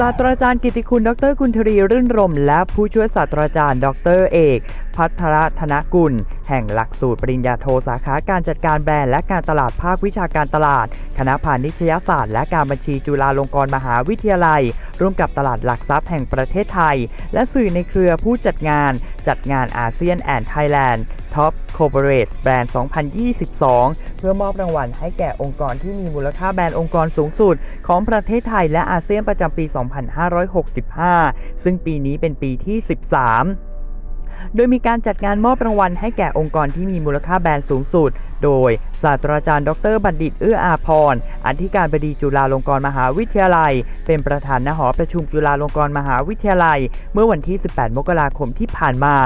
ศาสตราจารย์กิติคุณ ดรกุลธรีรื่นรม และผู้ช่วยศาสตราจารย์ ดรเอก พัทรธนกุล แห่งหลักสูตรปริญญาโทสาขาการจัดการแบรนด์และการตลาดภาควิชาการตลาด คณะพาณิชยศาสตร์และการบัญชีจุฬาลงกรณ์มหาวิทยาลัย ร่วมกับตลาดหลักทรัพย์แห่งประเทศไทย และสื่อในเครือผู้จัดงาน จัดงานอาเซียนแอนด์ไทยแลนด์ Top Corporate Brand 2022 เพื่อมอบรางวัลให้แก่องค์กรที่มีมูลค่าแบรนด์องค์กรสูงสุด ของประเทศไทยและอาเซียนประจำปี 2565 ซึ่งปีนี้เป็นปีที่ 13โดยมีการจัดงานมอบรางวัลให้แก่องค์กรที่มีมูลค่าแบรนด์สูงสุด โดยศาสตราจารย์ ดร บัณฑิต เอื้ออาพรอธิการบดีจุฬาลงกรณ์มหาวิทยาลัย เป็นประธานณหอประชุมจุฬาลงกรณ์มหาวิทยาลัย เมื่อวันที่ 18 มกราคมที่ผ่านมา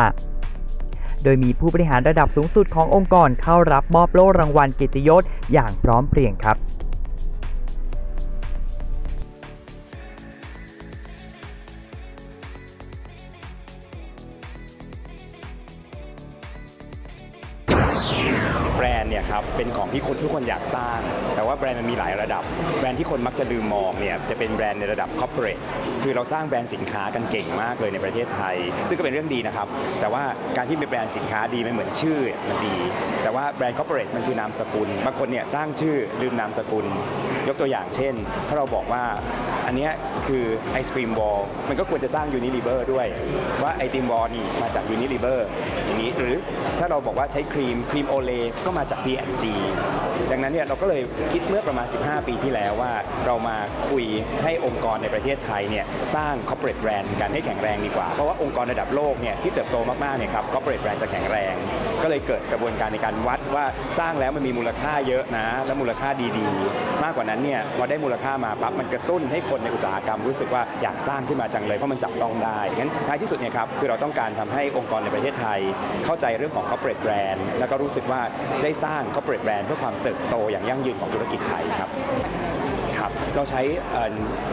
โดยมีผู้บริหารระดับสูงสุดขององค์กรเข้ารับมอบโล่รางวัลเกียรติยศอย่างพร้อมเพรียงครับ แบรนด์เนี่ยครับเป็นของที่คนทุกคนอยากสร้าง แต่ว่าแบรนด์มันมีหลายระดับ แบรนด์ที่คนมักจะลืมมองเนี่ยจะเป็นแบรนด์ในระดับคอร์เปอเรทคือเราสร้างแบรนด์สินค้ากันเก่งมากเลยในประเทศไทย ซึ่งก็เป็นเรื่องดีนะครับ แต่ว่าการที่เป็นแบรนด์สินค้าดีไม่เหมือนชื่อมันดี แต่ว่าแบรนด์คอร์เปอเรทมันคือนามสกุลบางคนเนี่ยสร้างชื่อลืมนามสกุล ยกตัวอย่างเช่น ถ้าเราบอกว่าอันนี้คือไอศครีมบอลมันก็ควรจะสร้างยูนิลิเวอร์ด้วย ว่าไอติมบอลนี่มาจากยูนิลิเวอร์อย่างนี้หรือถ้าเราบอกว่าใช้ครีมครีมโอเลก็มาจาก P&G ดังนั้นเนี่ยเราก็เลยคิดเมื่อประมาณ 15 ปีที่แล้วว่า เรามาคุยให้องค์กรในประเทศไทยเนี่ยสร้าง corporate brand กันให้แข็งแรงดีกว่า เพราะว่าองค์กรระดับโลกเนี่ยที่เติบโตมากๆเนี่ยครับ corporate brand จะแข็งแรง ก็เลยเกิดกระบวนการในการวัด ว่าสร้างแล้วมันมีมูลค่าเยอะนะ และมูลค่าดีๆ มากกว่านั้นเนี่ยพอได้มูลค่ามาปั๊บมันกระตุ้นให้คนในอุตสาหกรรมรู้สึกว่าอยากสร้างขึ้นมาจังเลยเพราะมันจับต้องได้งั้นท้ายที่สุดเนี่ยครับคือเราต้องการทำให้องค์กรในประเทศไทย เข้าใจเรื่องของ corporate brand แล้วก็รู้สึกว่าได้สร้าง corporate brand เพื่อความเติบโตอย่างยั่งยืนของธุรกิจไทยครับ เราใช้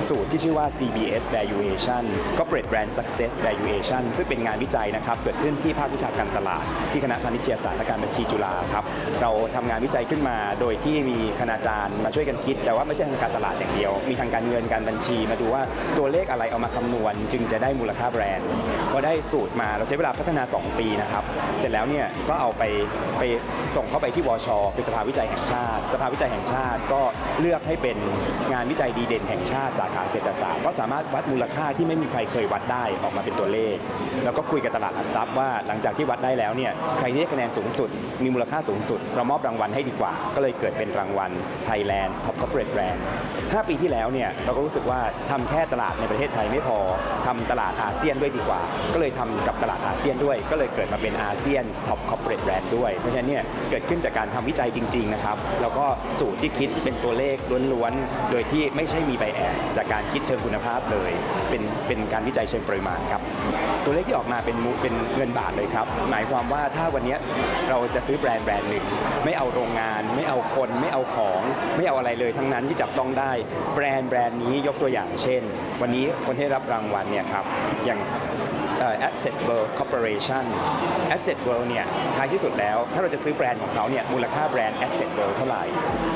สูตรที่ชื่อว่า CBS Valuation Corporate Brand Success Valuation ซึ่งเป็นงานวิจัยนะครับ เกิดขึ้นที่ภาควิชาการตลาด ที่คณะพาณิชยศาสตร์และการบัญชีจุฬาครับ เราทำงานวิจัยขึ้นมา โดยที่มีคณาจารย์มาช่วยกันคิด แต่ว่าไม่ใช่ทางการตลาดอย่างเดียว มีทางการเงินการบัญชีมาดูว่าตัวเลขอะไรเอามาคำนวณ จึงจะได้มูลค่าแบรนด์พอได้สูตรมาเราใช้เวลาพัฒนา 2 ปีนะครับ เสร็จแล้วเนี่ยก็เอาไปไปส่งเข้าไปที่วชคือสภาวิจัยแห่งชาติ สภาวิจัยแห่งชาติก็เลือกให้เป็นงานวิจัยดีเด่นแห่งชาติสาขาเศรษฐศาสตร์ก็สามารถวัดมูลค่าที่ไม่มีใครเคยวัดได้ออกมาเป็นตัวเลข แล้วก็คุยกับตลาดหลักทรัพย์ว่าหลังจากที่วัดได้แล้วเนี่ยใครที่ได้คะแนนสูงสุด มีมูลค่าสูงสุด เรามอบรางวัลให้ดีกว่า ก็เลยเกิดเป็นรางวัล Thailand Top Corporate Brand 5 ปีที่แล้วเนี่ยเราก็รู้สึกว่าทำแค่ตลาดในประเทศไทยไม่พอทำตลาดอาเซียนด้วยดีกว่า ก็เลยทำกับตลาดอาเซียนด้วย ก็เลยเกิดมาเป็นอาเซียน Top Corporate Brand ด้วยเพราะฉะนั้นเนี่ยเกิดขึ้นจากการทำวิจัยจริงๆนะครับแล้วก็สูตรที่คิดเป็นตัวเลขล้วนๆโดยที่ไม่ใช่มีไบแอสจากการคิดเชิงคุณภาพเลย เป็นเป็นการวิจัยเชิงปริมาณครับ ตัวเลขที่ออกมาเป็นมูเป็นเงินบาทเลยครับ หมายความว่าถ้าวันนี้เราจะซื้อแบรนด์แบรนด์หนึ่งไม่เอาโรงงาน ไม่เอาคน ไม่เอาของ ไม่เอาอะไรเลย ทั้งนั้นที่จับต้องได้แบรนด์แบรนด์นี้ยกตัวอย่างเช่น วันนี้คนที่รับรางวัลเนี่ยครับอย่างเอ่อ Asset World Corporation Asset World เนี่ยท้ายที่สุดแล้ว ถ้าเราจะซื้อแบรนด์ของเขาเนี่ยมูลค่าแบรนด์ Asset World เท่าไหร่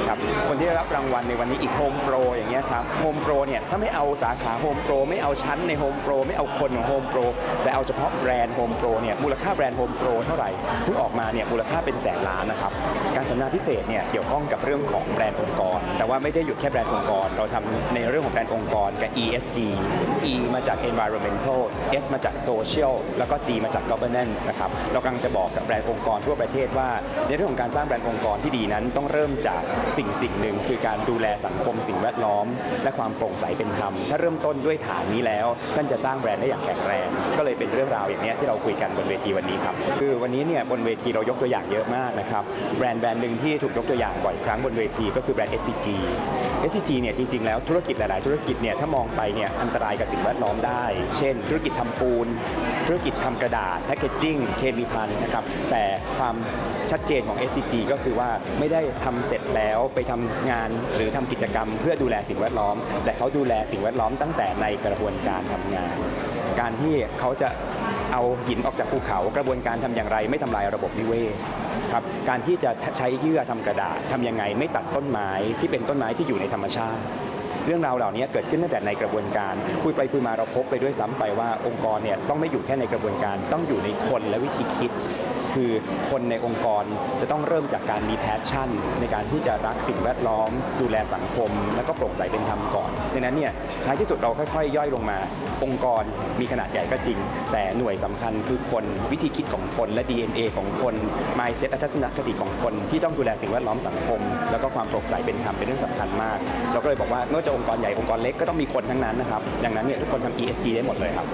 ครับคนที่ได้รับรางวัลในวันนี้อีก Home Pro อย่างเงี้ยครับ Home Pro เนี่ยถ้าไม่เอาสาขา Home Pro ไม่เอาชั้นใน Home Pro ไม่เอาคนของ Home Pro แต่เอาเฉพาะแบรนด์ Home Pro เนี่ยมูลค่าแบรนด์ Home Pro เท่าไหร่ ซึ่งออกมาเนี่ยมูลค่าเป็นแสนล้านนะครับการสัมมนาพิเศษเนี่ยเกี่ยวข้องกับเรื่องของแบรนด์องค์กร แต่ว่าไม่ได้หยุดแค่แบรนด์องค์กร เราทำในเรื่องของแบรนด์องค์กรกับ ESG E มาจาก environmental S มาจาก social แล้วก็ G มาจาก governance นะครับเรากำลังจะบอกกับแบรนด์องค์กรทั่วประเทศว่า ในเรื่องของการสร้างแบรนด์องค์กรที่ดีนั้นต้องเริ่มจากสิ่งสิ่งหนึ่งคือการดูแลสังคมสิ่งแวดล้อม และความโปร่งใสเป็นธรรม ถ้าเริ่มต้นด้วยฐานนี้แล้ว ท่านจะสร้างแบรนด์ได้อย่างแข็งแรง ก็เลยเป็นเรื่องราวอย่างนี้ที่เราคุยกันบนเวทีวันนี้ครับ คือวันนี้เนี่ยบนเวทีเรายกตัวอย่างเยอะมากนะครับ แบรนด์แบรนด์หนึ่งที่ถูกยกตัวอย่างบ่อยครั้งบนเวทีก็คือแบรนด์ SCG SCG เนี่ยจริงๆ แล้วธุรกิจหลาย ๆ ธุรกิจเนี่ยถ้ามองไปเนี่ยอันตรายกับสิ่งแวดล้อมได้ เช่น ธุรกิจทำปูน ธุรกิจทำกระดาษแพคเกจิ้งเคมีพันนะครับแต่ความชัดเจนของ SCG ก็คือว่าไม่ได้ทำเสร็จแล้วไปทำงานหรือทำกิจกรรม เพื่อดูแลสิ่งแวดล้อม แต่เขาดูแลสิ่งแวดล้อมตั้งแต่ในกระบวนการทำงาน การที่เขาจะเอาหินออกจากภูเขากระบวนการทำอย่างไร ไม่ทำลายระบบนิเวศครับการที่จะใช้เยื่อทำกระดาษทำยังไงไม่ตัดต้นไม้ที่เป็นต้นไม้ที่อยู่ในธรรมชาติ เรื่องราวเหล่านี้เกิดขึ้นตั้งแต่ในกระบวนการ คุยไปคุยมาเราพบไปด้วยซ้ำไปว่าองค์กรเนี่ยต้องไม่อยู่แค่ในกระบวนการ ต้องอยู่ในคนและวิธีคิด คือคนในองค์กรจะต้องเริ่มจากการมีแพชชั่น ในการที่จะรักสิ่งแวดล้อม ดูแลสังคม แล้วก็โปร่งใสเป็นธรรมก่อนดังนั้นเนี่ยท้ายที่สุดเราค่อยๆ ย่อยลงมา องค์กรมีขนาดใหญ่ก็จริง แต่หน่วยสำคัญคือคนวิธีคิดของคนและ DNA ของคน mindset ทัศนคติของคน ที่ต้องดูแลสิ่งแวดล้อมสังคม แล้วก็ความโปร่งใสเป็นธรรมเป็นเรื่องสำคัญมาก เราก็เลยบอกว่าไม่ว่าจะองค์กรใหญ่องค์กรเล็กก็ต้องมีคนทั้งนั้นนะครับดังนั้นเนี่ยทุกคนทำ ESG ได้หมดเลยครับ